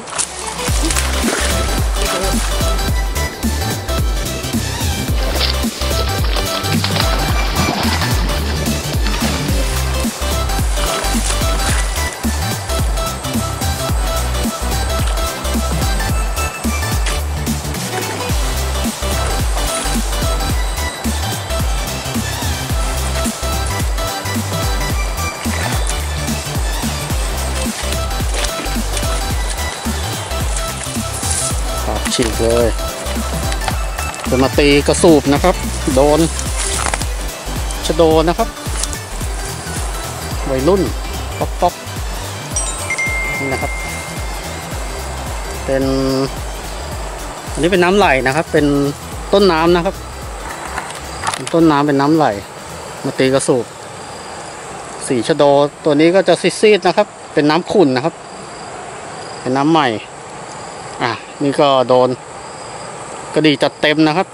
있고. ฉีกเลยจะมาตีกระสูบนะครับ โดนชะโดนะครับ วัยรุ่น ป๊อกป๊อกนี่นะครับ เป็น อันนี้เป็นน้ำไหลนะครับ เป็นต้นน้ำนะครับ เป็นต้นน้ำเป็นน้ำไหล มาตีกระสูบสีชะโดตัวนี้ก็จะซีดๆนะครับ เป็นน้ำขุ่นนะครับ เป็นน้ำใหม่ อะนี่ก็โดนกระดีจัดเต็มนะครับ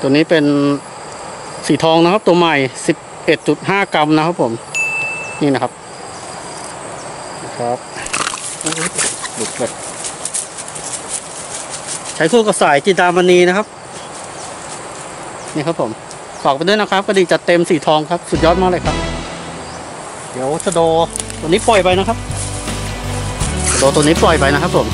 ตัวนี้เป็นสีทองนะครับตัวใหม่ 11.5 กรัมนะครับผม นี่นะครับนะครับหลุดเลยใช้คู่กับสายจินดามณีนะครับ นี่ครับผมฝากไปด้วยนะครับกระดีจัดเต็มสีทองครับ สุดยอดมากเลยครับ เดี๋ยวชะโดตัวนี้ปล่อยไปนะครับชะโดตัวนี้ปล่อยไปนะครับผม